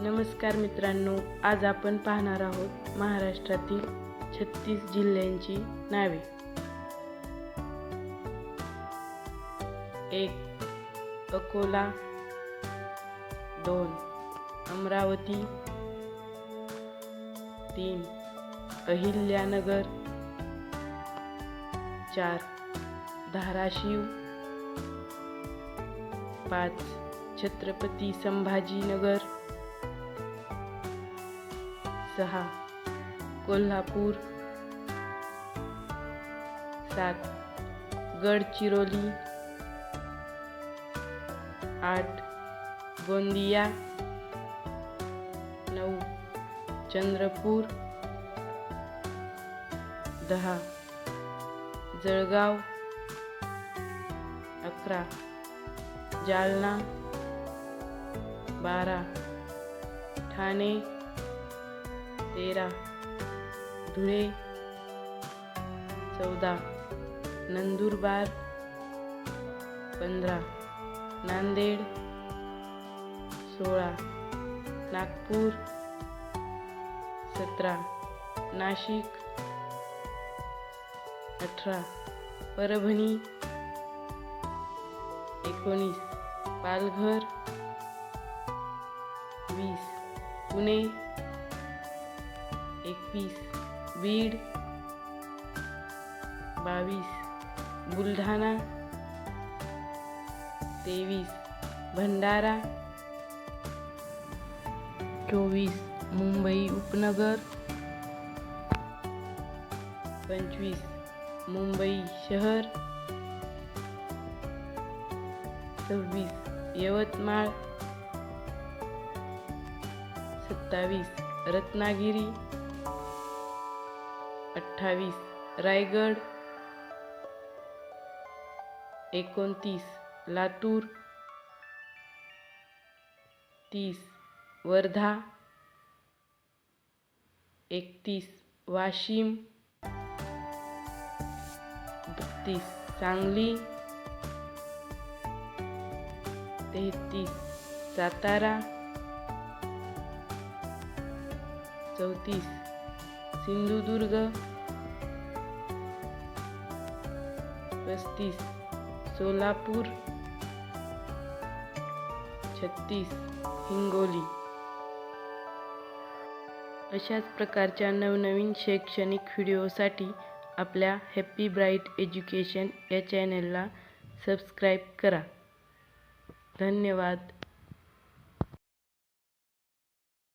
नमस्कार मित्रांनो आज आपण पाहणार आहोत महाराष्ट्रातील छत्तीस जिल्ह्यांची नावे. एक अकोला. दोन अमरावती. तीन अहिल्यानगर. चार धाराशिव. पाच छत्रपती संभाजीनगर. सहा कोल्हापूर. सात गडचिरोली आठ गोंदिया. नऊ चंद्रपूर. दहा जळगाव. अकरा जालना. बारा ठाणे. तेरा धुळे चौदा नंदुरबार पंधरा नांदेड सोळा नागपूर सतरा नाशिक अठरा परभणी एकोणीस पालघर वीस पुणे एकवीस बीड बावीस बुलढाणा तेवीस भंडारा चोवीस मुंबई उपनगर पंचवीस मुंबई शहर सव्वीस यवतमाळ सत्तावीस रत्नागिरी अठ्ठावीस. रायगड एकोणतीस. लातूर तीस. वर्धा एकतीस. वाशिम बत्तीस. सांगली तेहतीस. सातारा चौतीस. सिंधुदुर्ग. पस्तीस. सोलापूर. छत्तीस. हिंगोली. अशाच प्रकारच्या नवनवीन शैक्षणिक व्हिडिओसाठी आपल्या हॅपी ब्राईट एज्युकेशन या चॅनलला सबस्क्राईब करा. धन्यवाद.